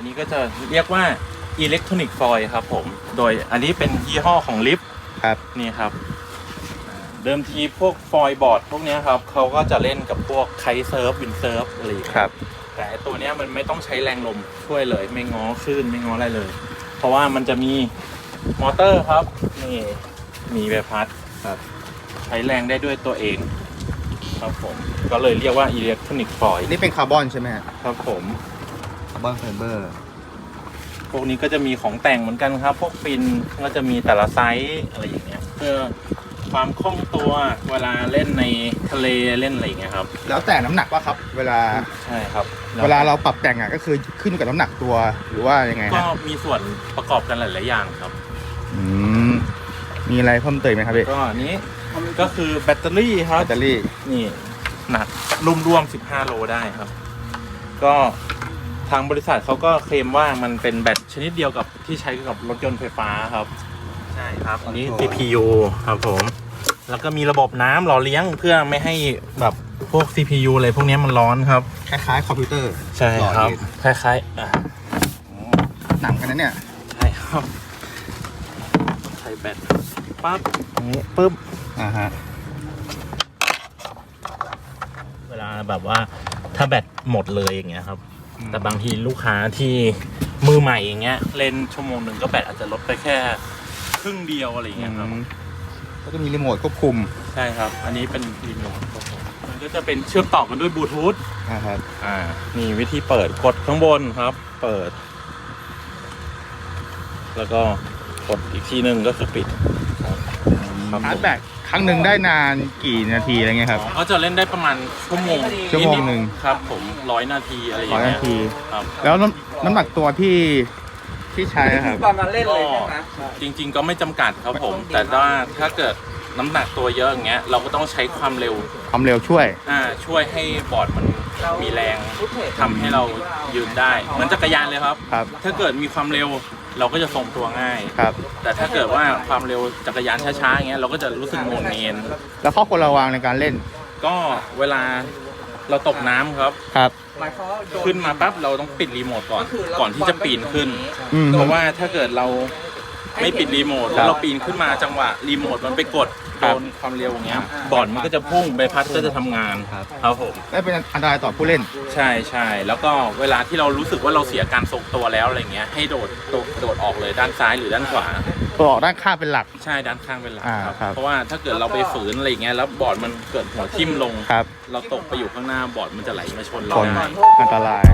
อ่าอันนี้ก็จะเรียกว่าอิเล็กทรอนิกส์ฟอยครับผม โดยอันนี้เป็นยี่ห้อของลิฟครับ นี่ครับอ่าเดิมทีพวกฟอยบอร์ดพวกเนี้ยครับเขาก็จะเล่นกับพวกไคเซิร์ฟวินเซิร์ฟอะไรอย่างเงี้ยครับ แต่ไอ้ตัวเนี้ยมันไม่ต้องใช้แรงลมช่วยเลย ไม่ง้อคลื่นไม่ง้ออะไรเลย เพราะว่ามันจะมีมอเตอร์ครับนี่มีใบพัดครับ ใช้แรงได้ด้วยตัวเอง ครับผม ก็เลยเรียกว่าอิเล็กทรอนิกส์ฟอยนี่เป็นคาร์บอนใช่ไหมฮะครับผมคา ร์บอนไฟเบอร์ พวกนี้ก็จะมีของแต่งเหมือนกันครับ พวกปินก็จะมีแต่ละไซส์อะไรอย่างเงี้ยเพื่อความคล่องตัวเวลาเล่นในทะเลเล่นอะไรอย่างเงี้ยครับ แล้วแต่น้ำหนักว่าครับ เวลาใช่ครับเวลาเราปรับแต่งอะก็คือขึ้นกับน้ำหนักตัวหรือว่ายังไงก็ฮะมีส่วนประกอบกันหลาย ๆ อย่างครับ อืมมีอะไรเพิ่มเติมไหมครับพี่ก็อันนี้ก็คือแบตเตอรี่ครัแบบตเตอรี่นี่หนักรวมๆ15 โลได้ครับ ก็ ทางบริษัทเขาก็เคลมว่ามันเป็นแบตชนิดเดียวกับที่ใช้กับรถยนต์ไฟฟ้าครับ ใช่ครับ อันนี้ CPU ครับผม แล้วก็มีระบบน้ำหล่อเลี้ยงเพื่อไม่ให้แบบพวก CPU อะไรพวกนี้มันร้อนครับ คล้ายๆ คอมพิวเตอร์ใช่ครับ คล้ายๆอ่าหนังกันนะเนี่ย ใช่ครับใช้แบตปั๊บอย่างนี้ปุ๊บอ่าฮะเวลาแบบว่าถ้าแบตหมดเลยอย่างเงี้ยครับ แต่บางทีลูกค้าที่มือใหม่อย่างเงี้ย เล่นชั่วโมงหนึ่งก็แบตอาจจะลดไปแค่ครึ่งเดียวอะไรอย่างเงี้ยครับแล้วก็มีรีโมทควบคุมใช่ครับ อันนี้เป็นรีโมทครับผมมันก็จะเป็นเชื่อมต่อกันด้วยบลูทูธอ่าครับอ่านี่วิธีเปิดกดข้างบนครับ เปิด แล้วก็กดอีกทีหนึ่งก็คือปิดครับครับชาร์จแบต ครั้งหนึ่งได้นานกี่นาทีอะไรเงี้ยครับก็จะเล่นได้ประมาณชั่วโมงชั่วโมงหนึ่ง ครับ ผมร้อยนาทีอะไรอร้อย่างยเงี้นายที ครับแล้วน้ำน้ำหนักตัวที่ที่ใช้อะครับ ตอนนั้นเล่นเลยใช่ไหมจริง ๆ ก็ไม่จำกัดครับผม แต่ว่าถ้าเกิดน้ำหนักตัวเยอะอย่างเงี้ยเราก็ต้องใช้ความเร็วความเร็วช่วย อ่าช่วยให้บอร์ดมัน มีแรงทำให้เรายืนได้เหมือนจักรยานเลยครับ ครับ ถ้าเกิดมีความเร็วเราก็จะทรงตัวง่าย ครับ แต่ถ้าเกิดว่าความเร็วจักรยานช้าๆอย่างเงี้ยเราก็จะรู้สึกงงเงนแล้วข้อควรระวังในการเล่น ก็เวลาเราตกน้ำครับ ครับหมายความว่าโดขึ้นมาปั๊บเราต้องปิดรีโมทก่อนก่อนที่จะปีนขึ้น อืม เพราะว่าถ้าเกิดเราไม่ปิดรีโมทครัแล้บวเราปีนขึ้นมาจังหวะรีโมทมันไปกดครั โดบนความเร็วอย่างเงี้ยบอร์ดมันก็จะพุ่งใบพัดก็จะทำงานครับ ครับผมได้เป็นอันตรายต่อผู้เล่น ใช่ใช่แล้วก็เวลาที่เรารู้สึกว่าเราเสียการทรงตัวแล้วอะไรเงี้ยให้โดดโดดโดดออกเลยด้านซ้ายหรือด้านขวา ตัวออกด้านข้างเป็นหลัก ใช่ด้านข้างเป็นหลักอ่าครับครับเพราะว่าถ้าเกิดเราไปฝืนอะไรเงี้ยแล้วบอร์ดมันเกิดหัวทิ่มลง ครับเราตกไปอยู่ข้างหน้าบอร์ดมันจะไหลมาชนชเรานได้ อันตราย